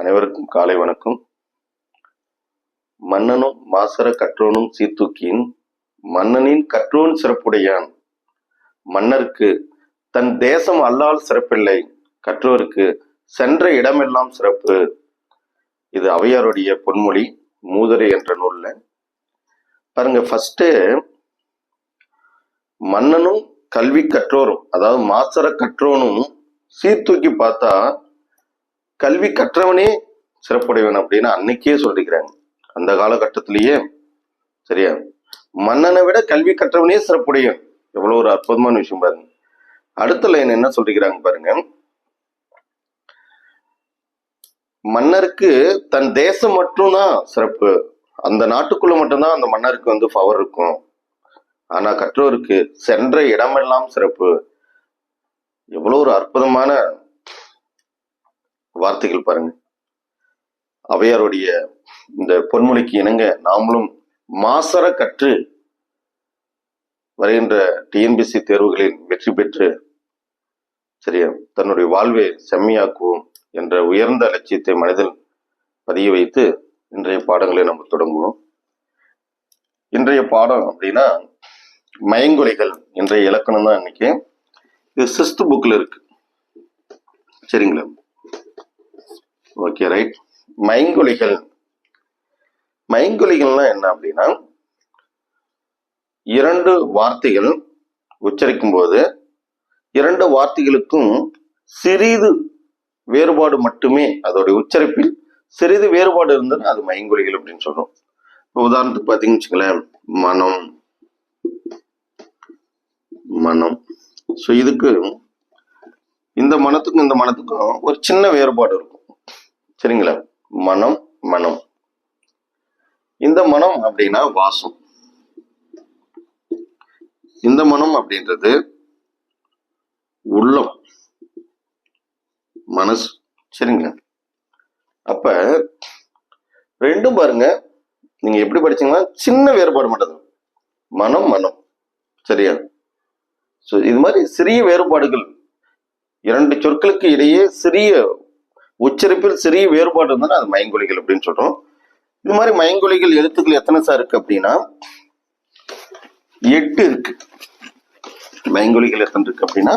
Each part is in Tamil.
அனைவருக்கும் காலை வணக்கம். மன்னனும் மாசர கற்றோனும் சீர்தூக்கியின் மன்னனின் கற்றோன் சிறப்புடையான் மன்னருக்கு தன் தேசம் அல்லால் சிறப்பில்லை கற்றோருக்கு சென்ற இடமெல்லாம் சிறப்பு. இது அவையாருடைய பொன்மொழி மூதரை என்ற நூல்ல. பாருங்க ஃபர்ஸ்ட் மன்னனும் கல்வி கற்றோரும் அதாவது மாசர கற்றோனும் சீர்தூக்கி பார்த்தா கல்வி கற்றவனே சிறப்புடையவன் அப்படின்னு அன்னைக்கே சொல்லிக்கிறாங்க அந்த காலகட்டத்திலேயே சரியா? மன்னனை விட கல்வி கற்றவனே சிறப்புடையவன் எவ்வளவு ஒரு அற்புதமான விஷயம் பாருங்க. அடுத்த லைன் என்ன சொல்லிக்கிறாங்க பாருங்க. மன்னருக்கு தன் தேசம் மட்டும்தான் சிறப்பு. அந்த நாட்டுக்குள்ள மட்டும்தான் அந்த மன்னருக்கு வந்து பவர் இருக்கும். ஆனா கற்றோருக்கு சென்ற இடமெல்லாம் சிறப்பு. எவ்வளவு ஒரு அற்புதமான வார்த்தைகள் பாருங்க. அவையாருடைய இந்த பொன்மொழிக்கு இணங்க நாமளும் மாசர கற்று வருகின்ற டிஎன்பிசி தேர்வுகளில் வெற்றி பெற்று சரியா தன்னுடைய வாழ்வை செம்மையாக்குவோம் என்ற உயர்ந்த லட்சியத்தை மனதில் பதிய வைத்து இன்றைய பாடங்களை நம்ம தொடங்குவோம். இன்றைய பாடம் அப்படின்னா மயங்கொலைகள் இன்றைய இலக்கணம் தான் இன்னைக்கு. இது சிஸ்த் புக்ல இருக்கு. சரிங்களா? Okay right மைங்கொலிகள். மைங்கொலிகள்னா என்ன அப்படின்னா இரண்டு வார்த்தைகள் உச்சரிக்கும் போது இரண்டு வார்த்தைகளுக்கும் சிறிது வேறுபாடு மட்டுமே அதோடைய உச்சரிப்பில் சிறிது வேறுபாடு இருந்தது அது மைங்குலிகள் அப்படின்னு சொல்றோம். இப்போ உதாரணத்துக்கு பார்த்தீங்கன்னு வச்சுங்களேன் மனம். மனம். ஸோ இதுக்கு இந்த மனத்துக்கும் இந்த மனத்துக்கும் ஒரு சின்ன வேறுபாடு இருக்கும். சரிங்களா? மனம் மனம். இந்த மனம் அப்படின்னா வாசம். இந்த மனம் அப்படின்றது உள்ளம். மனசு. சரிங்களா அப்ப ரெண்டும் பாருங்க. நீங்க எப்படி படிச்சீங்கன்னா சின்ன வேறுபாடு மட்டும் மனம் மனம். சரியா? ஸோ இது மாதிரி சிறிய வேறுபாடுகள். இரண்டு சொற்களுக்கு இடையே சிறிய உச்சரிப்பில் சிறிய வேறுபாடு இருந்தாலும் அது மயங்கொலிகள் அப்படின்னு சொல்றோம். இது மாதிரி மயங்கொலிகள் எழுத்துக்கள் எத்தனை சார் இருக்கு அப்படின்னா எட்டு இருக்கு. மயங்கொலிகள் எத்தனை இருக்கு அப்படின்னா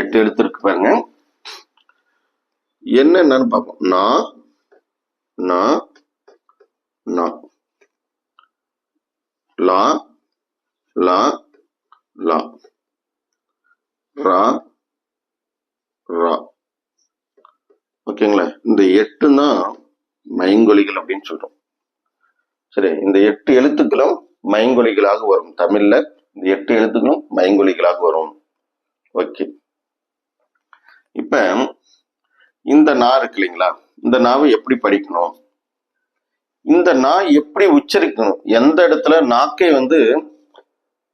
எட்டு எழுத்து இருக்கு பாருங்க. என்னென்னு பார்ப்போம். நான் நான் நான் லா லா லா. ரா ரா. ஓகேங்களா? இந்த எட்டு தான் மைங்கொலிகள் அப்படின்னு சொல்றோம். சரி இந்த எட்டு எழுத்துக்களும் மைங்கொலிகளாக வரும். தமிழ்ல இந்த எட்டு எழுத்துக்களும் மைங்கொலிகளாக வரும். ஓகே. இப்ப இந்த நா இருக்கு இல்லைங்களா? இந்த நாவை எப்படி படிக்கணும்? இந்த நா எப்படி உச்சரிக்கணும்? எந்த இடத்துல நாக்கை வந்து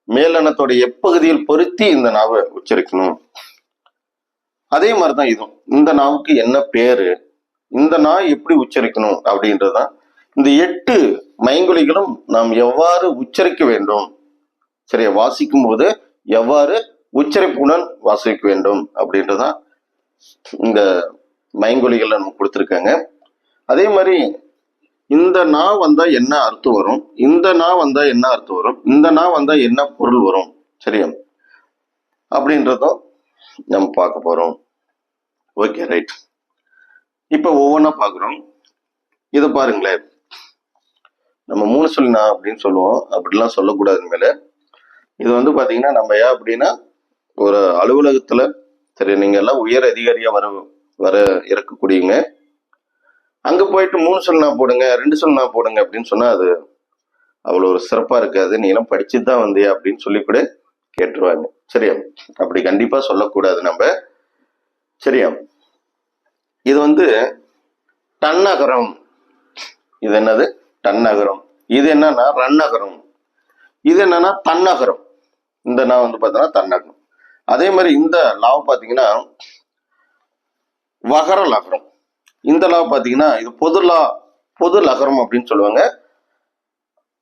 மேலனத்தோட எப்பகுதியில் பொருத்தி இந்த நாவை உச்சரிக்கணும்? அதே மாதிரி தான் இதுவும். இந்த நாவுக்கு என்ன பேரு? இந்த நா எப்படி உச்சரிக்கணும் அப்படின்றதுதான். இந்த எட்டு மைங்குலிகளும் நாம் எவ்வாறு உச்சரிக்க வேண்டும்? சரியா வாசிக்கும் போது எவ்வாறு உச்சரிப்புடன் வாசிக்க வேண்டும் அப்படின்றதான் இந்த மைங்கொலிகள் நம்ம கொடுத்துருக்காங்க. அதே மாதிரி இந்த நா வந்தா என்ன அர்த்தம் வரும்? இந்த நா வந்தா என்ன அர்த்தம் வரும்? இந்த நா வந்தா என்ன பொருள் வரும்? சரியா? அப்படின்றதும் நம்ம பார்க்க போகிறோம் ஓகே ரைட் இப்போ ஒவ்வொன்றா பார்க்குறோம். இதை பாருங்களேன். நம்ம மூணு சொல்லினா அப்படின்னு சொல்லுவோம். அப்படிலாம் சொல்லக்கூடாது மேலே. இது வந்து பார்த்தீங்கன்னா நம்ம ஏன் அப்படின்னா ஒரு அலுவலகத்தில் சரி நீங்கள் எல்லாம் உயர் அதிகாரியாக வர வர இறக்கக்கூடியவங்க. அங்கே போயிட்டு மூணு சொல்லினா போடுங்க ரெண்டு சொல்லினா போடுங்க அப்படின்னு சொன்னால் அது அவ்வளோ ஒரு சிறப்பாக இருக்காது. நீ எல்லாம் படிச்சுட்டு தான் வந்தியா அப்படின்னு சொல்லி கூட கேட்டுருவாங்க. சரியா? அப்படி கண்டிப்பா சொல்லக்கூடாது நம்ம. சரியா? இது வந்து டன்னகரம் இது என்னது? டன்னகரம் இது என்னன்னா ரன்னகரம். இது என்னன்னா தன்னகரம். இந்த நான் வந்து பார்த்தோன்னா தன்னகரம். அதே மாதிரி இந்த லாவ் பார்த்தீங்கன்னா வகர லகரம் இந்த லா பார்த்தீங்கன்னா இது பொது லா பொது லகரம் அப்படின்னு சொல்லுவாங்க.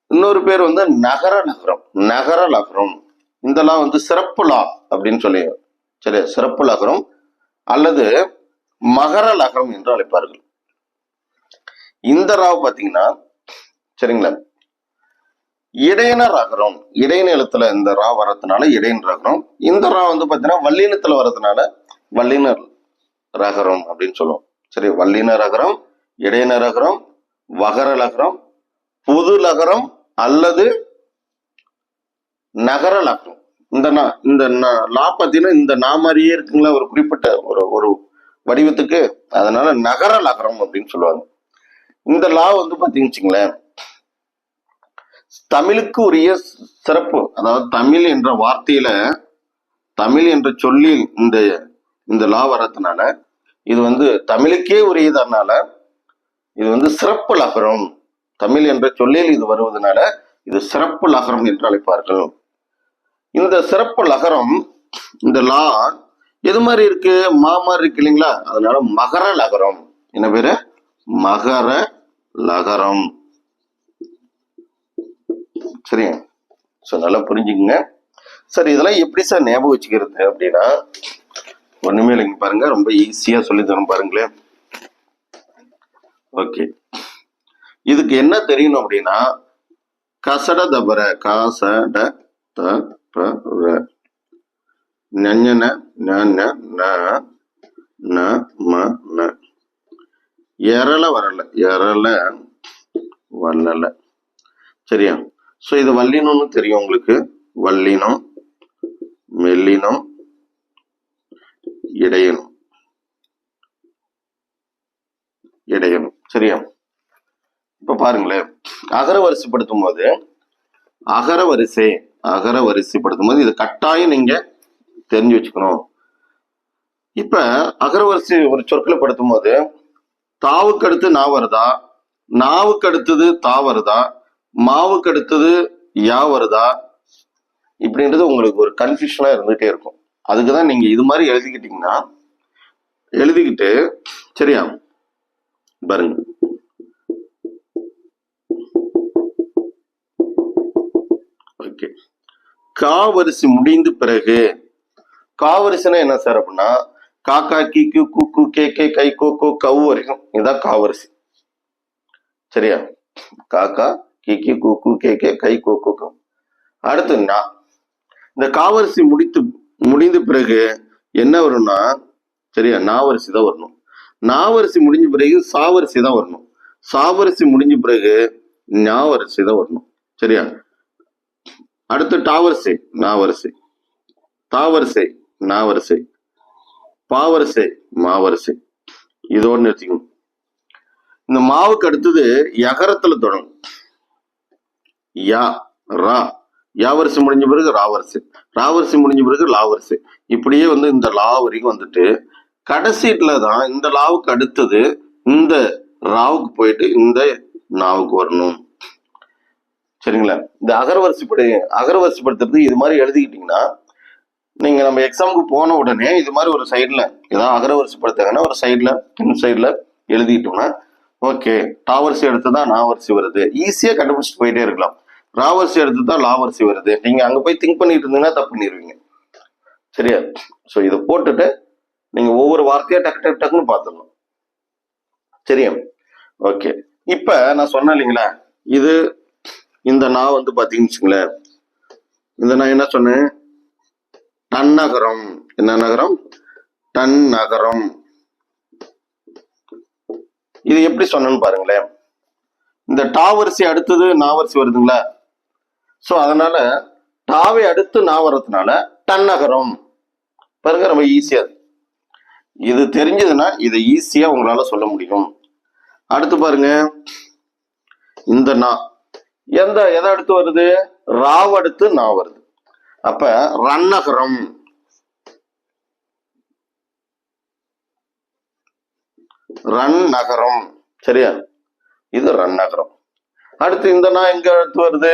இன்னொரு பேர் வந்து நகர நகரம். நகர லகரம். இந்த லா வந்து சிறப்பு லா அப்படின்னு சொல்லி சரி சிறப்பு லகரம் அல்லது மகர லகரம் என்று அழைப்பார்கள். இந்த ராவ் பாத்தீங்கன்னா சரிங்களா? இடையின ரகரம் இடையின எழுத்துல இந்த ரா வர்றதுனால இடையின ரகரம். இந்த ரா வந்து பாத்தீங்கன்னா வல்லினத்துல வர்றதுனால வல்லினர் ரகரம் அப்படின்னு சொல்லுவோம். சரி வல்லின ரகரம் இடையின ரகரம் வகர லகரம் புது லகரம் அல்லது நகர லகரம் இந்த இந்த லா பார்த்தீங்கன்னா இந்த நா மாதிரியே இருக்குங்களா? ஒரு குறிப்பிட்ட ஒரு ஒரு வடிவத்துக்கு. அதனால நகர லகரம் அப்படின்னு சொல்லுவாங்க. இந்த லா வந்து பாத்தீங்கன்னு தமிழுக்கு உரிய சிறப்பு அதாவது தமிழ் என்ற வார்த்தையில தமிழ் என்ற சொல்லில் இந்த இந்த லா வர்றதுனால இது வந்து தமிழுக்கே உரியதனால இது வந்து சிறப்பு லகரம். தமிழ் என்ற சொல்லில் இது வருவதனால இது சிறப்பு லகரம் என்று அழைப்பார்கள். இந்த சிறப்பு லகரம் இந்த லா எது மாதிரி இருக்கு? மா மாதிரி இருக்கு இல்லைங்களா? அதனால மகர லகரம். என்ன பேரு? மகர லகரம். சரியா? ஸோ நல்லா புரிஞ்சுக்குங்க. சரி இதெல்லாம் எப்படி சார் ஞாபகம் வச்சுக்கிறது அப்படின்னா ஒண்ணுமே இல்லைங்க பாருங்க. ரொம்ப ஈஸியா சொல்லி தரும் பாருங்களேன். ஓகே இதுக்கு என்ன தெரியணும் அப்படின்னா கசட தபர காசட த ப ர ஞஞன ஞ ந ந ம ந எரல வரல எரல வல்லல. சரியா? ஸோ இது வல்லினம்னு தெரியும் உங்களுக்கு. வல்லினம் மெல்லினம் இடையணும் இடையணும் சரியா? இப்ப பாருங்களேன். அகர வரிசைப்படுத்தும் போது அகர வரிசை அகர வரிசைப்படுத்தும் போது இது கட்டாயம் நீங்க தெரிஞ்சு வச்சுக்கணும். இப்ப அகரவரிசை ஒரு சொற்களை படுத்தும் போது தாவுக்கு அடுத்து நா வருதா? நாவுக்கு அடுத்தது தா வருதா? மாவுக்கு அடுத்தது யா வருதா? இப்படின்றது உங்களுக்கு ஒரு கன்ஃபியூஷனா இருந்துகிட்டே இருக்கும். அதுக்கு தான் நீங்க இது மாதிரி எழுதிக்கிட்டீங்கன்னா எழுதிக்கிட்டு சரியா? பாருங்க. இருக்கு. காவரிசை முடிந்த பிறகு காவரிசைனா என்ன சார் அப்படின்னா காக்கா கீக்கு குக்கு கே கே கை கோ கோ கவு வரைக்கும் இதுதான் காவரிசை. சரியா? காக்கா கீக்கி குக்கு கே கே கை கோ. கோ கவு அடுத்து நா. இந்த காவரிசை முடித்து முடிந்த பிறகு என்ன வரும்னா சரியா நாவரிசி தான் வரணும். நாவரிசி முடிஞ்ச பிறகு சாவரிசி தான் வரணும். சாவரிசி முடிஞ்ச பிறகு ஞாவரிசி தான் வரணும். சரியா? அடுத்து டாவரிசை நாவரிசை. தாவரிசை நாவரிசை. பாவரிசை மாவரிசை. இதோடு நிறுத்திக்கணும் இந்த மாவுக்கு அடுத்தது எகரத்துல தொடங்கும் யா ரா. யாவரிசை முடிஞ்ச பிறகு ராவரிசை. ராவரிசை முடிஞ்ச பிறகு லாவரிசை. இப்படியே வந்து இந்த லா வரைக்கும் வந்துட்டு கடைசியில தான் இந்த லாவுக்கு அடுத்தது இந்த ராவுக்கு போயிட்டு இந்த நாவுக்கு வரணும். சரிங்களா? இந்த அகரவரிசைப்படி அகரவரிசைப்படுத்துறது இது மாதிரி எழுதிக்கிட்டீங்கன்னா நீங்கள் நம்ம எக்ஸாமுக்கு போன உடனே இது மாதிரி ஒரு சைடில் ஏதாவது அகரவரிசைப்படுத்தாங்கன்னா ஒரு சைடில் இன்னும் சைடில் எழுதிக்கிட்டோம்னா ஓகே டாவரிசை எடுத்து தான் நாவரிசை வருது. ஈஸியாக கண்டுபிடிச்சிட்டு போயிட்டே இருக்கலாம். ராவரிசை எடுத்து தான் லாவரிசை வருது. நீங்கள் அங்கே போய் திங்க் பண்ணிட்டு இருந்தீங்கன்னா தப்பு பண்ணிடுவீங்க சரியா? ஸோ இதை போட்டுட்டு நீங்கள் ஒவ்வொரு வார்த்தையாக டக்கு டக்கு டக்குன்னு பார்த்துடணும். சரியா? ஓகே இப்போ நான் சொன்னேன் இல்லைங்களா? இது இந்த நான் வந்து பாத்தீங்கன்னு வச்சுங்களேன் இந்த நான் என்ன சொன்னேன்? டன் நகரம் என்ன நகரம்? டன் நகரம் இது எப்படி சொன்னேன்னு பாருங்களேன். இந்த டா வரிசை அடுத்தது நாவரிசை வருதுங்களா? சோ அதனால டாவை அடுத்து நா வர்றதுனால டன் நகரம் பாருங்க ரொம்ப ஈஸியா இது தெரிஞ்சதுன்னா இதை ஈஸியா உங்களால சொல்ல முடியும். அடுத்து பாருங்க. இந்த நா. எந்த எதை அடுத்து வருது? ராவ் அடுத்து நா வருது. அப்ப ரன்னகரம். ரன் நகரம் சரியா? இது ரன் நகரம் அடுத்து இந்த நா எங்க அடுத்து வருது?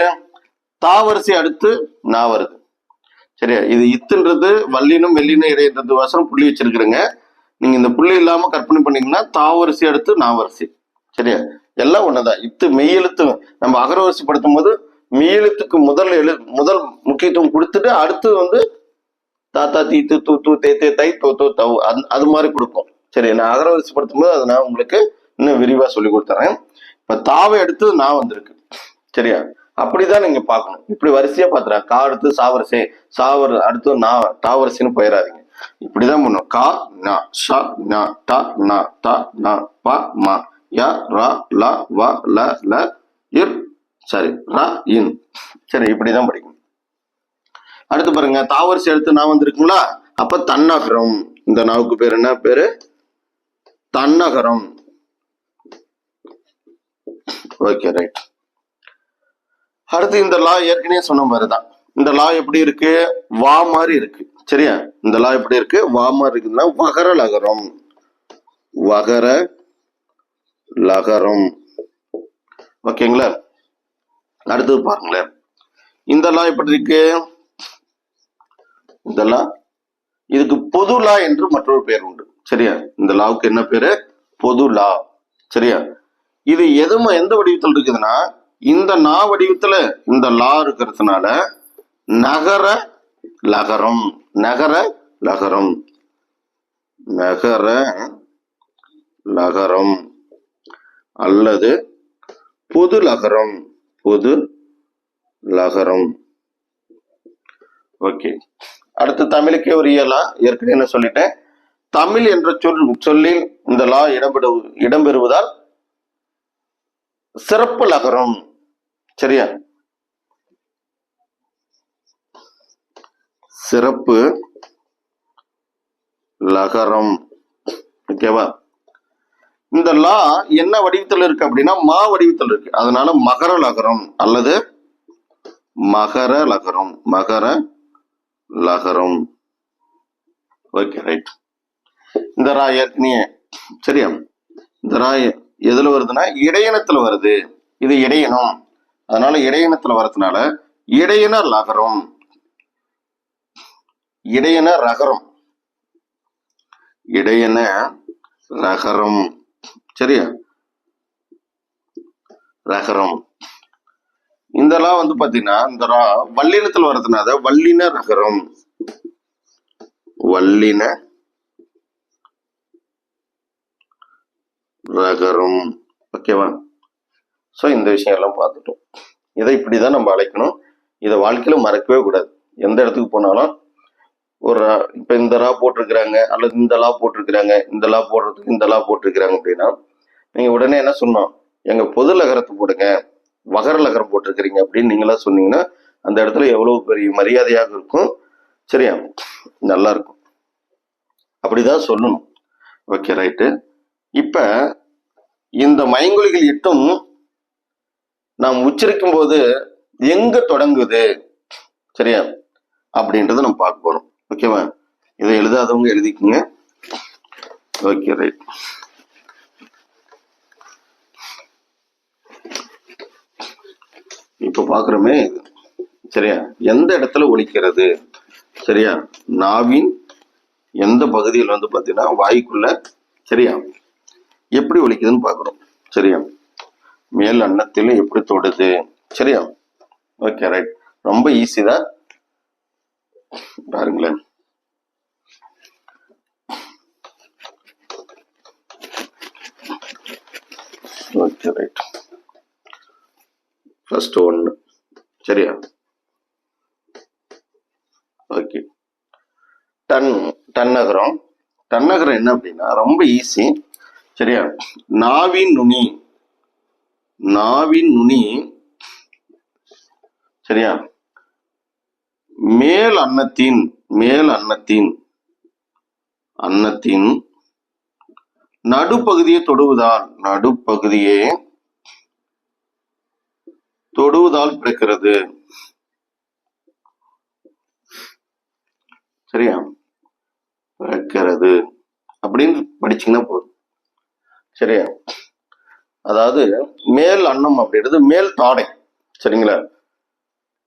தாவரிசை அடுத்து நா வருது. சரியா? இது இத்துன்றது வல்லினும் வெள்ளினும் இடைன்றது வசனம் புள்ளி வச்சிருக்கிறேங்க. நீங்க இந்த புள்ளி இல்லாம கற்பனை பண்ணீங்கன்னா தாவரிசை அடுத்து நாவரிசை சரியா? எல்லாம் ஒண்ணுதான். இத்து மெய்யெழுத்து நம்ம அகரவரிசைப்படுத்தும் போது மெய்யெழுத்துக்கு முதல் எழு முதல் முக்கியத்துவம் கொடுத்துட்டு அடுத்து வந்து தாத்தா தீ து தூ தூ தே தே தை தோ தோ தவ் அது அது மாதிரி கொடுப்போம். சரி நான் அகரவரிசைப்படுத்தும் போது அதை நான் உங்களுக்கு இன்னும் விரிவா சொல்லி கொடுத்துறேன். இப்ப தாவை எடுத்து நான் வந்திருக்கு. சரியா? அப்படிதான் நீங்க பார்க்கணும். இப்படி வரிசையா பாத்துறா கா அடுத்து சாவரிசை. சாவர் அடுத்து நான் தாவரிசைன்னு போயிடாதீங்க இப்படிதான் பண்ணும் கா நா ஷ நா ட நா த நா ப மா. யா ர ல வ ல ல இர். சாரி ர இன். சரி இப்படிதான் படிக்கணும். அடுத்து பாருங்க தாவரிசை எடுத்து நான் வந்திருக்குங்களா? அப்ப தன்னகரம். இந்த நாவுக்கு பேர் என்ன பேரு? தன்னகரம். ஓகே ரைட் அடுத்து இந்த லா ஏற்கனவே சொன்ன மாதிரி தான் இந்த லா எப்படி இருக்கு? வா மாதிரி இருக்கு. சரியா? இந்த லா எப்படி இருக்கு? வா மாதிரி இருக்குதுன்னா வகர லகரம் வகர லகரம். ஓகேங்களா? அடுத்தது பாருங்களேன். இந்த லா எப்படி இருக்கு? இந்த லா. இதுக்கு பொது லா என்று மற்றொரு பெயர் உண்டு. சரியா? இந்த லாவுக்கு என்ன பேரு? பொது லா. சரியா? இது எதுவும் எந்த வடிவத்தில் இருக்குதுன்னா இந்த நா வடிவத்துல இந்த லா இருக்கிறதுனால நகர லகரம். நகர லகரம். நகர லகரம். அல்லது பொது லகரம் பொது லகரம் ஓகே அடுத்து தமிழுக்கே ஒரு இயலா ஏற்கனவே என்ன சொல்லிட்டேன். தமிழ் என்ற சொல் சொல்லில் இந்த லா இடம்பெறு இடம்பெறுவதால் சிறப்பு லகரம் சரியா? சிறப்பு லகரம் ஓகேவா இந்த லா என்ன வடிவத்தில் இருக்கு அப்படின்னா மா வடிவத்தில் இருக்கு. அதனால மகர லகரம் அல்லது மகர லகரம். மகர லகரம். ஓகே ரைட் இந்த ரா ஏற்கனவே சரியா? இந்த ராய எதுல வருதுன்னா இடையணத்துல வருது. இது இடையணம் அதனால இடையணத்துல வரதுனால இடையன லகரம். இடையன ரகரம். இடையன ரகரம். சரியா? ரகரம். இந்த லா வந்து பாத்தீங்கன்னா இந்த ரா வல்லினத்தில் வரதுனால வல்லின ரகரம். வல்லின ரகரம். ஓகேவா ஸோ இந்த விஷயம் எல்லாம் பார்த்துட்டோம். இதை இப்படிதான் நம்ம அழைக்கணும். இதை வாழ்க்கையில மறக்கவே கூடாது. எந்த இடத்துக்கு போனாலும் ஒரு இப்போ இப்ப இந்த லா போட்டிருக்கிறாங்க அல்லது இந்த லா போட்டிருக்கிறாங்க இந்த லா போடுறதுக்கு இந்த லா போட்டிருக்கிறாங்க அப்படின்னா நீங்க உடனே என்ன சொன்னோம்? எங்க பொது லகரத்தை போடுங்க வகர லகரம் போட்டிருக்கிறீங்க அப்படின்னு நீங்களா சொன்னீங்கன்னா அந்த இடத்துல எவ்வளவு பெரிய மரியாதையாக இருக்கும்? சரியா? நல்லா இருக்கும். அப்படிதான் சொல்லணும். ஓகே ரைட்டு இப்ப இந்த மைங்கொலிகள் எட்டும் நாம் உச்சரிக்கும் போது எங்க தொடங்குது? சரியா? அப்படின்றத நம்ம பார்க்க போறோம். ஓகேவா இதை எழுதாதவங்க எழுதிக்குங்க. ஓகே ரைட் இப்போ பார்க்குறோமே சரியா? எந்த இடத்துல ஒலிக்கிறது? சரியா? நாவின் எந்த பகுதியில் வந்து பார்த்தீங்கன்னா வாய்க்குள்ள சரியா? எப்படி ஒலிக்குதுன்னு பார்க்குறோம் சரியா? மேல் அன்னத்தில் எப்படி தொடுது? சரியா? ஓகே ரைட் ரொம்ப ஈஸி தான். பாருங்களேன். ஓகே ரைட் ஃபர்ஸ்ட் ஒன்று சரியா? ஓகே டன் டன்னகரம் டன்னகரம் என்ன அப்படின்னா ரொம்ப ஈஸி சரியா? நாவின் நுனி நாவின் நுனி சரியா? மேல் அன்னத்தின் மேல் அன்னத்தின் அன்னத்தின் நடுப்பகுதியை தொடுவதால் நடுப்பகுதியே தொடுவதால் பிறக்கிறது. சரியா? பிறக்கிறது. அப்படின்னு படிச்சீங்கன்னா போதும். சரியா? அதாவது மேல் அன்னம் அப்படின்றது மேல் தாடை. சரிங்களா?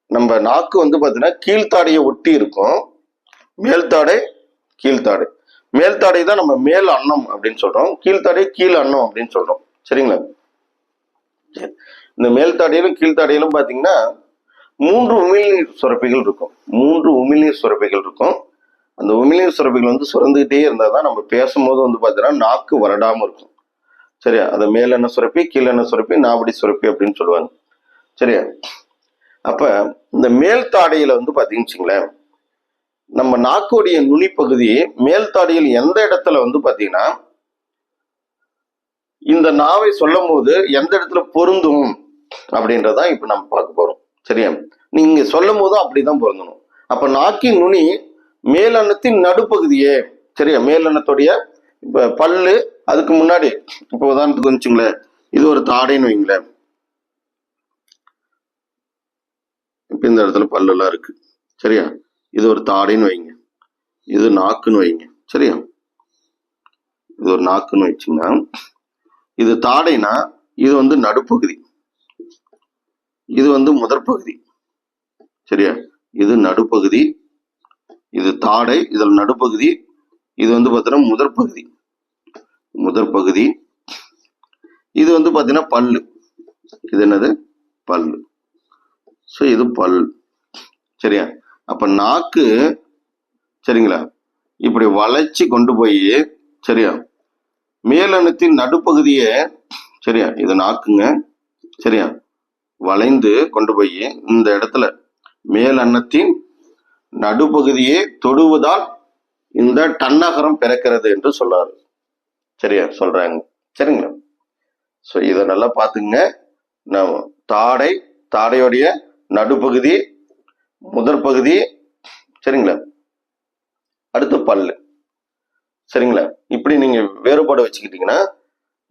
நம்ம நாக்கு வந்து பார்த்தீங்கன்னா கீழ்த்தாடையை ஒட்டி இருக்கும். மேல்தாடை கீழ்த்தாடை மேல்தாடை தான் நம்ம மேல் அன்னம் அப்படின்னு சொல்றோம். கீழ்த்தாடை கீழ் அன்னம் அப்படின்னு சொல்றோம். சரிங்களா? இந்த மேல்தாடையிலும் கீழ்த்தாடையிலும் பார்த்தீங்கன்னா மூன்று உமிழ்நீர் சுரப்பிகள் இருக்கும். மூன்று உமிழ்நீர் சுரப்பிகள் இருக்கும். அந்த உமிழ்நீர் சுரப்பிகள் வந்து சுரந்துகிட்டே இருந்தால் தான் நம்ம பேசும்போது வந்து பார்த்தீங்கன்னா நாக்கு வரடாமல் இருக்கும். சரியா? அதை மேலெண்ண சுரப்பி கீழெண்ண சுரப்பி நாவடி சுரப்பி அப்படின்னு சொல்லுவாங்க. சரியா? அப்ப இந்த மேல்தாடையில் வந்து பார்த்தீங்கன்னு வச்சுங்களேன் நம்ம நாக்குடைய நுனிப்பகுதி பகுதி மேல் தாடையில் எந்த இடத்துல வந்து பார்த்தீங்கன்னா இந்த நாவை சொல்லும் போது எந்த இடத்துல பொருந்தும் அப்படின்றதான் இப்போ நம்ம பார்க்க போறோம். சரியா? நீங்க சொல்லும் போதும் அப்படிதான் பொருந்தணும். அப்ப நாக்கின் நுனி மேலன்னத்தின் நடுப்பகுதியே. சரியா? மேலன்னத்துடைய இப்ப பல்லு அதுக்கு முன்னாடி இப்போ உதாரணத்துக்கு வந்துச்சுங்களேன் இது ஒரு தாடைன்னு வைங்களேன். இப்போ இந்த இடத்துல பல்லெல்லாம் இருக்கு. சரியா? இது ஒரு தாடைன்னு வைங்க. இது நாக்குன்னு வைங்க. சரியா? இது ஒரு நாக்குன்னு வச்சுங்கன்னா இது தாடைனா இது வந்து நடுப்பகுதி. இது வந்து முதற் பகுதி. சரியா? இது நடுப்பகுதி. இது தாடை இதில் நடுப்பகுதி. இது வந்து பார்த்தீங்கன்னா முதற் பகுதி. முதற் பகுதி. இது வந்து பார்த்தீங்கன்னா பல்லு. இது என்னது? பல்லு. ஸோ இது பல். சரியா? அப்போ நாக்கு சரிங்களா? இப்படி வளைச்சி கொண்டு போய் சரியா? மேலணத்தின் நடுப்பகுதியை சரியா? இது நாக்குங்க. சரியா? வளைந்து கொண்டு போய் இந்த இடத்துல மேல் அன்னத்தின் நடுப்பகுதியை தொடுவதால் இந்த டன்னகரம் பிறக்கிறது என்று சொல்லாரு. சரியா? சொல்றாங்க. சரிங்களா? ஸோ இதை நல்லா பார்த்துங்க நம்ம தாடை தாடையுடைய நடுப்பகுதி முதற் பகுதி. சரிங்களா? அடுத்து பல்லு சரிங்களா? இப்படி நீங்க வேறுபாடு வச்சுக்கிட்டீங்கன்னா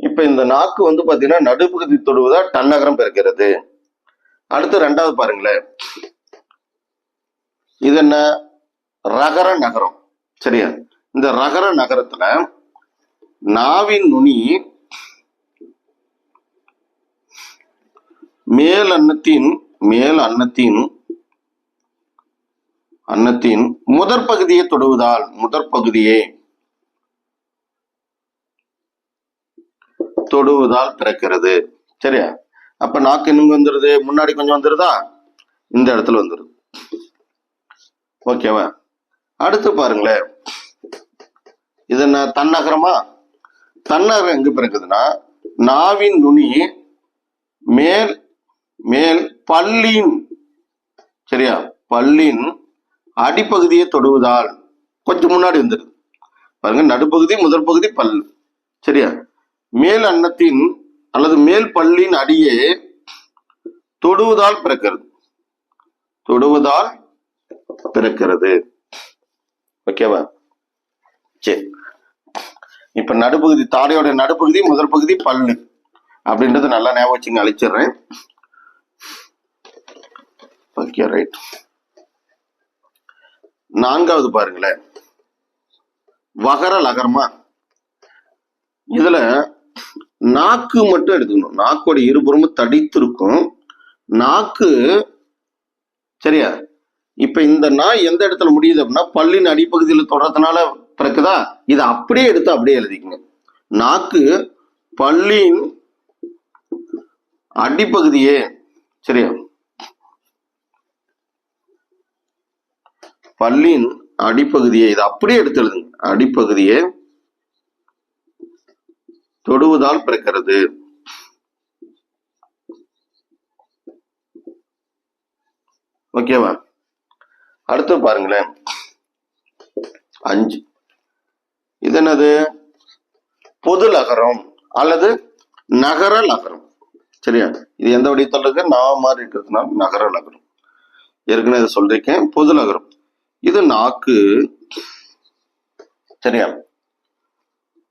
இப்ப இந்த நாக்கு வந்து பாத்தீங்கன்னா நடுப்பகுதி தொடுவதா டன்னகரம் பிறக்கிறது. அடுத்து ரெண்டாவது பாருங்களேன். இது என்ன? ரகர நகரம். சரியா? இந்த ரகர நகரத்துல நாவின் நுனி மேல் அன்னத்தின் மேல் அன்னத்தின் அன்னத்தின் முதற் பகுதியை தொடுவதால் முதற் பகுதியை தொடுவதால் பிறக்கிறது சரியா? அப்ப நாக்கு எங்க வந்துருது முன்னாடி கொஞ்சம் வந்துருதா? இந்த இடத்துல வந்துருது. ஓகேவா? அடுத்து பாருங்களேன். இது என்ன தன்னகரமா? தன்னகரம் எங்க பிறக்குதுன்னா நாவின் நுனி மேல் மேல் பல்லின் சரியா? பல்லின் அடிப்பகுதியை தொடுவதால் கொஞ்சம் முன்னாடி வந்துருது. பாருங்க நடுப்பகுதி முதற்பகுதி பகுதி சரியா? மேல் அன்னத்தின் அல்லது மேல் பல்லின் அடியே தொடுவதால் பிறக்கிறது. தொடுவதால் பிறக்கிறது. ஓகேவா சரி இப்ப நடுப்பகுதி தாடையோட நடுப்பகுதி முதற் பகுதி பல்லு. அப்படின்றது நல்லா ஞாபகம் வச்சுங்க அழிச்சிடுறேன். ஓகே ரைட் நான்காவது பாருங்களேன். வகர லகரமா இதுல நாக்கு மட்டும் எடுத்துக்கணும். நாக்கோட இருபுறமும் தடித்திருக்கும். நாக்கு சரியா? இப்ப இந்த நாய் எந்த இடத்துல முடியுது அப்படின்னா பல்லின் அடிப்பகுதியில் தொடறதுனால பிறக்குதா? இதை அப்படியே எடுத்து அப்படியே எழுதிக்கங்க. நாக்கு பல்லின் அடிப்பகுதியே சரியா? பல்லின் அடிப்பகுதியை இதை அப்படியே எடுத்து எழுதுங்க. அடிப்பகுதியே தொடுவதால் பிறக்கிறது. ஓகேவா அடுத்து பாருங்களேன். அஞ்சு. இது என்னது? பொது லகரம் அல்லது நகர லகரம் சரியா? இது எந்த வடிவத்தில் இருக்கு? நான் மாதிரி இருக்கிறதுனால நகர லகரம் ஏற்கனவே இதை சொல்றேன் பொது லகரம் இது நாக்கு. சரியா?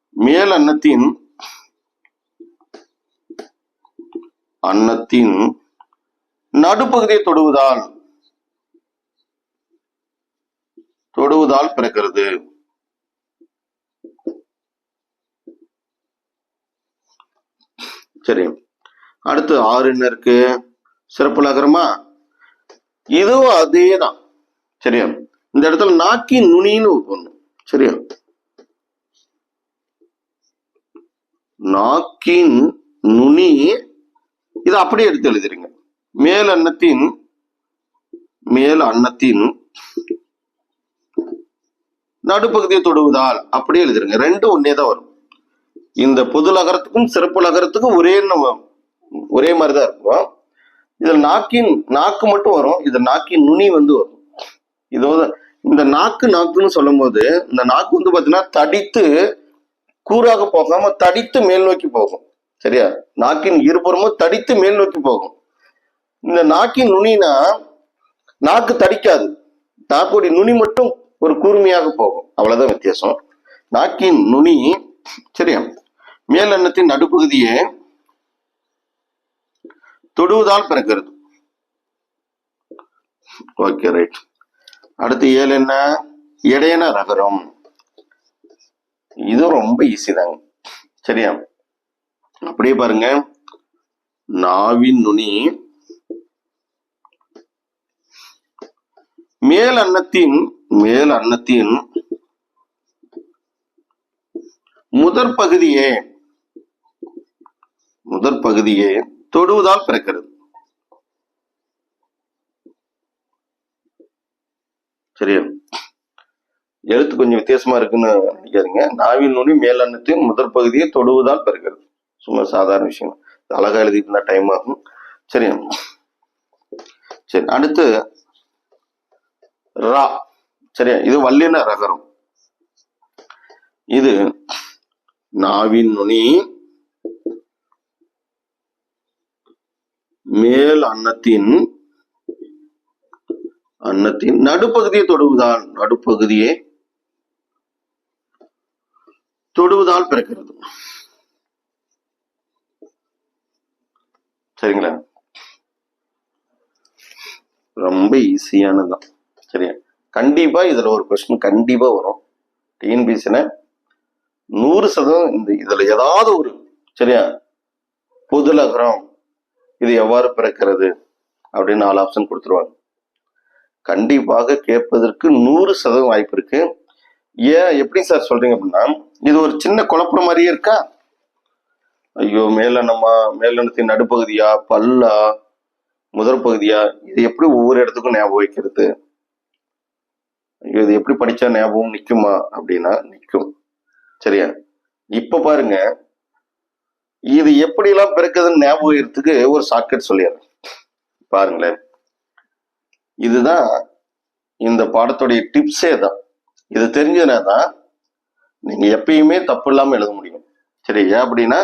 மேல் அன்னத்தின் அன்னத்தின் நடுப்பகுதியை தொடுவதால் தொடுவதால் பிறக்கிறது. சரி. அடுத்து ஆறு என்ன இருக்கு? சிறப்பு நகரமா? இதுவும் அதே தான் சரியா இந்த இடத்துல நாக்கின் நுனின்னு ஒண்ணு சரியா நாக்கின் நுனி இதை அப்படியே எடுத்து எழுதிருங்க. மேல் அன்னத்தின் மேல் அன்னத்தின் நடுப்பகுதியை தொடுவதால் அப்படியே எழுதிருங்க. ரெண்டும் ஒன்னே தான் வரும். இந்த பொது லகரத்துக்கும் சிறப்பு லகரத்துக்கும் ஒரே நம்ம- ஒரே மாதிரி தான் இருக்கும். இதுல நாக்கின் நாக்கு மட்டும் வரும். இது நாக்கின் நுனி வந்து வரும். இதோட இந்த நாக்கு நாக்குன்னு சொல்லும் போது இந்த நாக்கு வந்து பாத்தீங்கன்னா தடித்து கூறாக போகாம தடித்து மேல் நோக்கி போகும். சரியா? நாக்கின் இருபுறமும் தடித்து மேல் நோக்கி போகும். இந்த நாக்கின் நுனினா நாக்கு தடிக்காது. நாக்குடைய நுனி மட்டும் ஒரு கூர்மையாக போகும். அவ்வளவுதான் வித்தியாசம். நாக்கின் நுனி சரியா? மேல் எண்ணத்தின் நடுப்பகுதியே தொடுவதால் பிறக்கிறது. ஓகே ரைட் அடுத்து ஏழு என்ன? இடையன ரகரம். இது ரொம்ப ஈஸி தாங்க. சரியா? அப்படியே பாருங்க. நாவின் நுனி மேல் அன்னத்தின் மேல் அன்னத்தின் முதற் பகுதியே முதற் பகுதியே தொடுவதால் பிறக்கிறது. சரியா? எழுத்து கொஞ்சம் வித்தியாசமா இருக்குன்னு நினைக்காதீங்க. நாவின் நுனி மேல் அன்னத்தின் முதற் பகுதியை தொடுவதால் பிறக்கிறது. சும்மா சாதாரண விஷயம். அழகாக அழகா எழுதிட்டு டைம் ஆகும். சரி. சரி அடுத்து ரா. சரியா இது வல்லின ரகரம். இது நாவின் நுனி மேல் அன்னத்தின் அன்னத்தின் நடுப்பகுதியை தொடுவதால் நடுப்பகுதியை தொடுவதால் பிறக்கிறது. சரிங்களா? ரொம்ப ஈஸியானதுதான் சரியா? கண்டிப்பா இதுல ஒரு கொஸ்டின் கண்டிப்பா வரும். டிஎன்பிசில நூறு சதவீதம் இந்த இதுல ஏதாவது ஒரு சரியா? பொது நகரம் இது எவ்வாறு பிறக்கிறது அப்படின்னு நாலு ஆப்ஷன் கொடுத்துருவாங்க. கண்டிப்பாக கேட்பதற்கு நூறு சதவீதம் வாய்ப்பு இருக்கு. ஏன் எப்படி சார் சொல்றீங்க அப்படின்னா இது ஒரு சின்ன குழப்பம் மாதிரியே இருக்கா? ஐயோ மேலெண்ணமா மேலெண்ணத்தின் நடுப்பகுதியா பல்லா முதற் பகுதியா? இது எப்படி ஒவ்வொரு இடத்துக்கும் ஞாபகம் வைக்கிறது? ஐயோ இது எப்படி படிச்சா ஞாபகம் நிக்குமா? அப்படின்னா நிக்கும். சரியா? இப்ப பாருங்க. இது எப்படி எல்லாம் பிறக்குதுன்னு ஞாபகம் வைக்கிறதுக்கு ஒரு ஷார்ட்கட் சொல்லிடுறேன். பாருங்களேன். இதுதான் இந்த பாடத்துடைய டிப்ஸே தான். இது தெரிஞ்சதுனா தான் நீங்க எப்பயுமே தப்பு இல்லாம எழுத முடியும். சரி ஏன் அப்படின்னா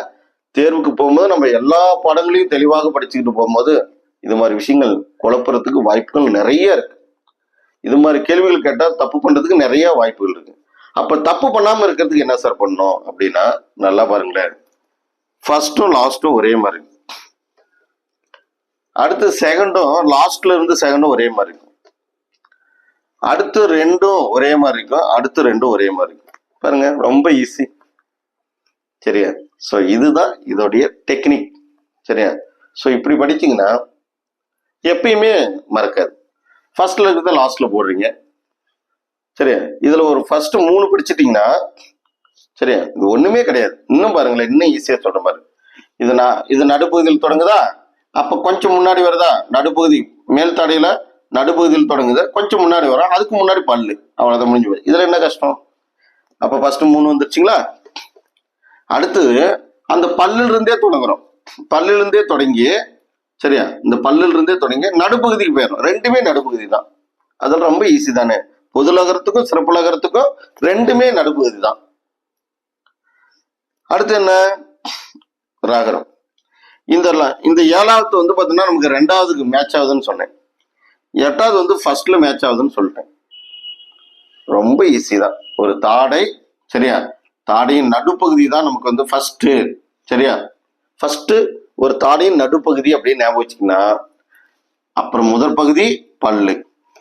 தேர்வுக்கு போகும்போது நம்ம எல்லா பாடங்களையும் தெளிவாக படிச்சுக்கிட்டு போகும்போது இது மாதிரி விஷயங்கள் குழப்புறதுக்கு வாய்ப்புகள் நிறைய இருக்கு. இது மாதிரி கேள்விகள் கேட்டால் தப்பு பண்ணுறதுக்கு நிறைய வாய்ப்புகள் இருக்கு. அப்போ தப்பு பண்ணாமல் இருக்கிறதுக்கு என்ன சார் பண்ணணும் அப்படின்னா நல்லா பாருங்களேன். ஃபர்ஸ்ட்டும் லாஸ்ட்டும் ஒரே மாதிரி. இருக்கும். அடுத்து செகண்டும் லாஸ்ட்ல இருந்து செகண்டும் ஒரே மாதிரி இருக்கும். அடுத்து ரெண்டும் ஒரே மாதிரி இருக்கும். அடுத்து ரெண்டும் ஒரே மாதிரி இருக்கும். பாருங்க ரொம்ப ஈஸி சரியா? ஸோ இதுதான் இதோடைய டெக்னிக் சரியா? ஸோ இப்படி படிச்சிங்கன்னா எப்பயுமே மறக்காது. ஃபர்ஸ்ட்ல இருக்கிறத லாஸ்ட்ல போடுறீங்க. சரியா? இதுல ஒரு ஃபர்ஸ்ட் மூணு படிச்சிட்டிங்கன்னா சரியா? இது ஒண்ணுமே கிடையாது. இன்னும் பாருங்களேன் இன்னும் ஈஸியா சொல்ற மாதிரி. இது நான் இது நடுப்பகுதியில் தொடங்குதா? அப்ப கொஞ்சம் முன்னாடி வருதா? நடுப்பகுதி. மேல் தடையில நடுப்பகுதியில் தொடங்குது. கொஞ்சம் முன்னாடி வரும். அதுக்கு முன்னாடி பல்லு. அவ்வளவுதான் முடிஞ்சு போய் இதுல என்ன கஷ்டம்? அப்ப ஃபர்ஸ்ட் மூணு வந்துருச்சுங்களா? அடுத்து அந்த பல்லுல இருந்தே தொடங்குறோம். பல்லிலிருந்தே தொடங்கி சரியா? இந்த பல்லுல இருந்தே தொடங்கி நடுப்பகுதிக்கு போயிடும் ரெண்டுமே நடுப்பகுதி தான். அதெல்லாம் ரொம்ப ஈஸி தானே? பொதுலகரத்துக்கும் சிறப்புலகரத்துக்கும் ரெண்டுமே நடுப்பகுதி தான். அடுத்து என்ன? ராகரம். இந்த இந்த ஏழாவது வந்து பார்த்தீங்கன்னா நமக்கு ரெண்டாவதுக்கு மேட்ச் ஆகுதுன்னு சொன்னேன். எட்டாவது வந்து ஃபர்ஸ்ட்ல மேட்ச் ஆகுதுன்னு சொல்லிட்டேன். ரொம்ப ஈஸி தான். ஒரு தாடை சரியா? தாடையின் நடுப்பகுதி தான் நமக்கு வந்து ஃபர்ஸ்ட் சரியா? ஃபர்ஸ்ட் ஒரு தாடையின் நடுப்பகுதி அப்படின்னு ஞாபகம் வச்சுக்கினா அப்புறம் முதல் பகுதி பல்லு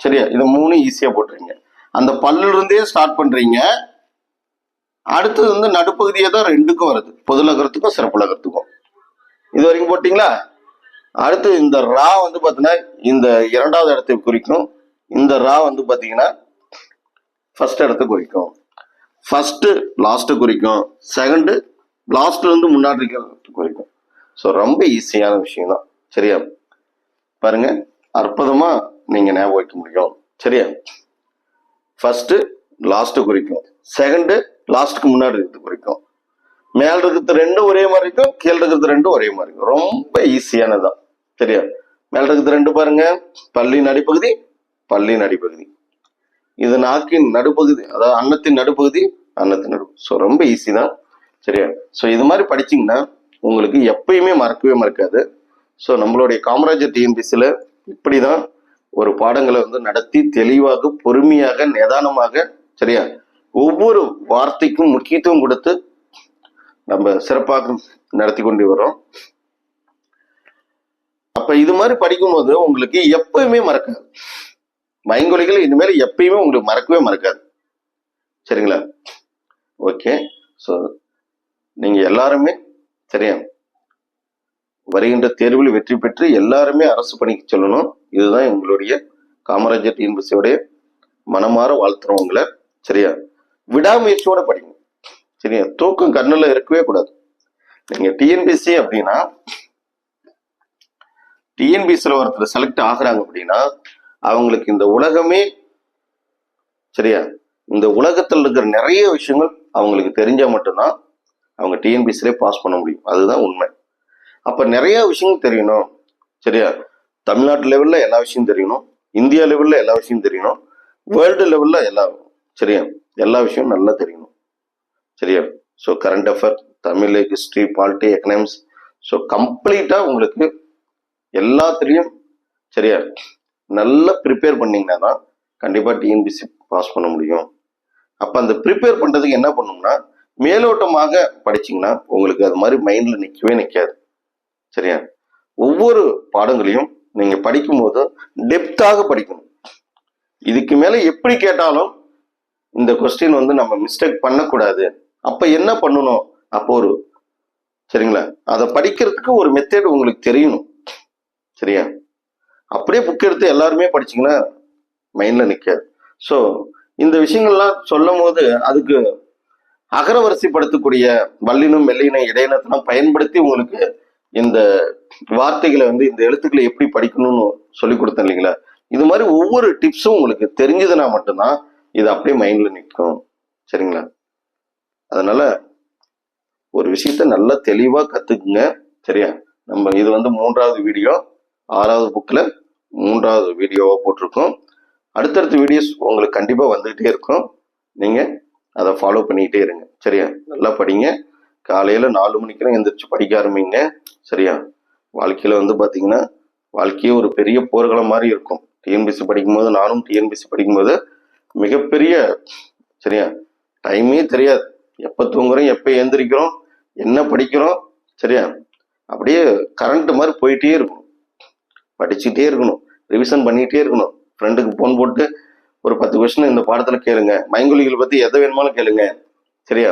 சரியா? இது மூணு ஈஸியா போட்டுறீங்க அந்த பல்லுலேருந்தே ஸ்டார்ட் பண்றீங்க. அடுத்தது வந்து நடுப்பகுதியே தான் ரெண்டுக்கும் வருது. பொதுலகரத்துக்கும் சிறப்புலகரத்துக்கும். இது வரைக்கும் போட்டிங்களா? அடுத்து இந்த ரா வந்து பார்த்தீங்கன்னா இந்த இரண்டாவது இடத்தை குறிக்கும். இந்த ரா வந்து பார்த்தீங்கன்னா ஃபர்ஸ்ட் இடத்தை குறிக்கும். ஃபஸ்ட்டு லாஸ்ட்டு குறிக்கும். செகண்டு லாஸ்ட்லேருந்து முன்னாடி இருக்கிறது குறிக்கும். ஸோ ரொம்ப ஈஸியான விஷயம் தான் சரியா? பாருங்க. அற்புதமாக நீங்கள் ஞாபகம் வைக்க முடியும். சரியா? ஃபஸ்ட்டு லாஸ்ட்டு குறிக்கும். செகண்டு லாஸ்ட்டுக்கு முன்னாடி இருக்கிறது குறிக்கும். மேல் இருக்கிறது ரெண்டும் ஒரே மாதிரி இருக்கும். கீழ் இருக்கிறது ரெண்டும் ஒரே மாதிரி இருக்கும். ரொம்ப ஈஸியானதுதான் சரியா? மேல் இருக்கிறது ரெண்டு பாருங்க. பள்ளியின் அடிப்பகுதி பள்ளியின் அடிப்பகுதி. இது நாக்கின் நடுப்பகுதி அதாவது அன்னத்தின் நடுப்பகுதி அன்னத்தின் நடு ஸோ ரொம்ப ஈஸி தான். சரியா? ஸோ இது மாதிரி படிச்சிங்கன்னா உங்களுக்கு எப்பயுமே மறக்கவே மறக்காது. ஸோ நம்மளுடைய காமராஜர் டிஎன்பிசியில் இப்படி தான் ஒரு பாடங்களை வந்து நடத்தி தெளிவாக பொறுமையாக நிதானமாக சரியா? ஒவ்வொரு வார்த்தைக்கும் முக்கியத்துவம் கொடுத்து நம்ம சிறப்பாக நடத்தி கொண்டு வரோம் அப்ப இது மாதிரி படிக்கும்போது உங்களுக்கு எப்பயுமே மறக்காது. மைங்கொலிகள் இனிமேல் எப்பயுமே உங்களுக்கு மறக்கவே மறக்காது. சரிங்களா? ஓகே ஸோ நீங்க எல்லாருமே சரியா? வருகின்ற தேர்வில் வெற்றி பெற்று எல்லாருமே அரசு பணிக்கு சொல்லணும். இதுதான் எங்களுடைய காமராஜர் டிஎன்பிசியோடைய மனமாற வாழ்த்துறோம் உங்களை. சரியா? விடாமுயற்சியோட படிங்க. சரியா? தூக்கம் கண்ணில் இருக்கவே கூடாது. நீங்க டிஎன்பிசி அப்படின்னா டிஎன்பிசியில் ஒருத்தர் செலக்ட் ஆகுறாங்க அப்படின்னா அவங்களுக்கு இந்த உலகமே சரியா? இந்த உலகத்தில் இருக்கிற நிறைய விஷயங்கள் அவங்களுக்கு தெரிஞ்சா மட்டும்தான் அவங்க டிஎன்பிசிலே பாஸ் பண்ண முடியும். அதுதான் உண்மை. அப்ப நிறைய விஷயங்கள் தெரியணும். சரியா? தமிழ்நாட்டு லெவல்ல எல்லா விஷயம் தெரியணும். இந்தியா லெவல்ல எல்லா விஷயம் தெரியணும். வேர்ல்டு லெவல்ல எல்லா சரியா? எல்லா விஷயமும் நல்லா தெரியணும். சரியா? So current affair Tamil history polity economics so கம்ப்ளீட்டா உங்களுக்கு எல்லாத்துலேயும் சரியா? நல்லா ப்ரிப்பேர் பண்ணிங்கன்னா தான் கண்டிப்பாக டிஎன்பிசி பாஸ் பண்ண முடியும். அப்போ அந்த ப்ரிப்பேர் பண்ணுறதுக்கு என்ன பண்ணணும்னா மேலோட்டமாக படிச்சிங்கன்னா உங்களுக்கு அது மாதிரி மைண்டில் நிற்கவே நிற்காது சரியா? ஒவ்வொரு பாடங்களையும் நீங்கள் படிக்கும்போது டெப்த்தாக படிக்கணும். இதுக்கு மேலே எப்படி கேட்டாலும் இந்த கொஸ்டின் வந்து நம்ம மிஸ்டேக் பண்ணக்கூடாது. அப்போ என்ன பண்ணணும்? அப்போ ஒரு சரிங்களா? அதை படிக்கிறதுக்கு ஒரு மெத்தேடு உங்களுக்கு தெரியணும். சரியா? அப்படியே புக் எடுத்து எல்லாருமே படிச்சிங்கன்னா மைண்ட்ல நிற்காது ஸோ இந்த விஷயங்கள்லாம் சொல்லும் போது அதுக்கு அகரவரிசைப்படுத்தக்கூடிய வல்லினும் மெல்லினும் இடையினத்தெல்லாம் பயன்படுத்தி உங்களுக்கு இந்த வார்த்தைகளை வந்து இந்த எழுத்துக்களை எப்படி படிக்கணும்னு சொல்லி கொடுத்தேன் இல்லைங்களா? இது மாதிரி ஒவ்வொரு டிப்ஸும் உங்களுக்கு தெரிஞ்சதுன்னா மட்டும்தான் இது அப்படியே மைண்டில் நிற்கும். சரிங்களா? அதனால ஒரு விஷயத்த நல்லா தெளிவாக கற்றுக்குங்க சரியா? நம்ம இது வந்து மூன்றாவது வீடியோ ஆறாவது புக்கில் மூன்றாவது வீடியோவாக போட்டிருக்கோம். அடுத்தடுத்த வீடியோஸ் உங்களுக்கு கண்டிப்பாக வந்துகிட்டே இருக்கும். நீங்கள் அதை ஃபாலோ பண்ணிக்கிட்டே இருங்க. சரியா? நல்லா படிங்க. காலையில் நாலு மணிக்கெல்லாம் எந்திரிச்சு படிக்க ஆரம்பிங்க. சரியா? வாழ்க்கையில் வந்து பார்த்தீங்கன்னா வாழ்க்கையே ஒரு பெரிய போர்க்களம் மாதிரி இருக்கும். டிஎன்பிசி படிக்கும்போது நானும் டிஎன்பிசி படிக்கும்போது மிகப்பெரிய சரியா? டைமே தெரியாது. எப்போ தூங்குறோம் எப்போ எந்திரிக்கிறோம் என்ன படிக்கிறோம் சரியா? அப்படியே கரண்ட் மாதிரி போயிட்டே இருக்கும் படிச்சுட்டே இருக்கணும். ரிவிஷன் பண்ணிகிட்டே இருக்கணும். ஃப்ரெண்டுக்கு ஃபோன் போட்டு ஒரு பத்து கொஸ்டின் இந்த பாடத்தில் கேளுங்க. மைங்குலிகள் பற்றி எதை வேணுமாலும் கேளுங்க. சரியா?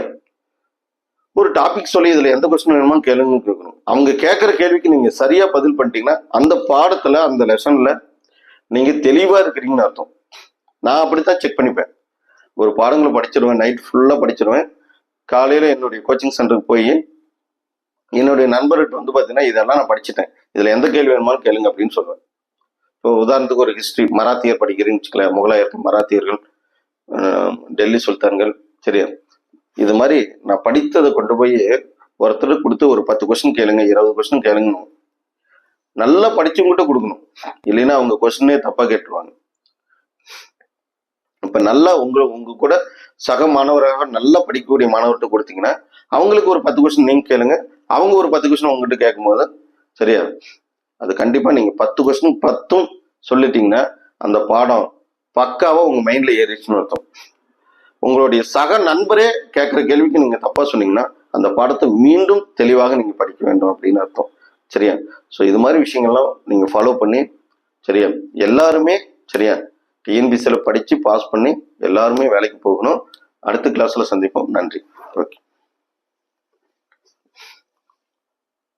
ஒரு டாபிக் சொல்லி இதில் எந்த கொஸ்டின் வேணுமாலும் கேளுங்கன்னு கேட்கணும். அவங்க கேட்குற கேள்விக்கு நீங்கள் சரியாக பதில் பண்ணிட்டீங்கன்னா அந்த பாடத்தில் அந்த லெசனில் நீங்கள் தெளிவாக இருக்கிறீங்கன்னு அர்த்தம். நான் அப்படித்தான் செக் பண்ணிப்பேன். ஒரு பாடங்களை படிச்சிருவேன் நைட் ஃபுல்லாக படிச்சிருவேன். காலையில் என்னுடைய கோச்சிங் சென்டருக்கு போய் என்னுடைய நண்பர்கிட்ட வந்து பார்த்தீங்கன்னா இதெல்லாம் நான் படிச்சுட்டேன். இதில் எந்த கேள்வி வேணுமாலும் கேளுங்க அப்படின்னு சொல்லுவேன் இப்போ உதாரணத்துக்கு ஒரு ஹிஸ்டரி மராத்தியர் படிக்கிறீங்கன்னு வச்சுக்கல முகலாயர்கள் மராத்தியர்கள் டெல்லி சுல்தான்கள் சரியா? இது மாதிரி நான் படித்ததை கொண்டு போய் ஒருத்தருக்கு கொடுத்து ஒரு பத்து கொஸ்டின் கேளுங்க இருபது கொஸ்டின் கேளுங்கணும் நல்லா படிச்சவங்ககிட்ட கொடுக்கணும். இல்லைன்னா அவங்க கொஸ்டினே தப்பா கேட்டுருவாங்க. இப்ப நல்லா உங்க உங்க கூட சக மாணவராக நல்லா படிக்கக்கூடிய மாணவர்கிட்ட கொடுத்தீங்கன்னா அவங்களுக்கு ஒரு பத்து கொஸ்டின் நீங்க கேளுங்க. அவங்க ஒரு பத்து கொஸ்டின் உங்ககிட்ட கேட்கும்போது சரியா? அது கண்டிப்பாக நீங்கள் பத்து கொஸ்டின் பத்தும் சொல்லிட்டீங்கன்னா அந்த பாடம் பக்காவாக உங்கள் மைண்டில் ஏறிச்சுன்னு அர்த்தம். உங்களுடைய சக நண்பரே கேட்குற கேள்விக்கு நீங்கள் தப்பாக சொன்னீங்கன்னா அந்த பாடத்தை மீண்டும் தெளிவாக நீங்கள் படிக்க வேண்டும் அப்படின்னு அர்த்தம். சரியா? ஸோ இது மாதிரி விஷயங்கள்லாம் நீங்கள் ஃபாலோ பண்ணி சரியா? எல்லாருமே சரியா? டிஎன்பிசியில் படித்து பாஸ் பண்ணி எல்லாருமே வேலைக்கு போகணும். அடுத்த கிளாஸில் சந்திப்போம். நன்றி. ஓகே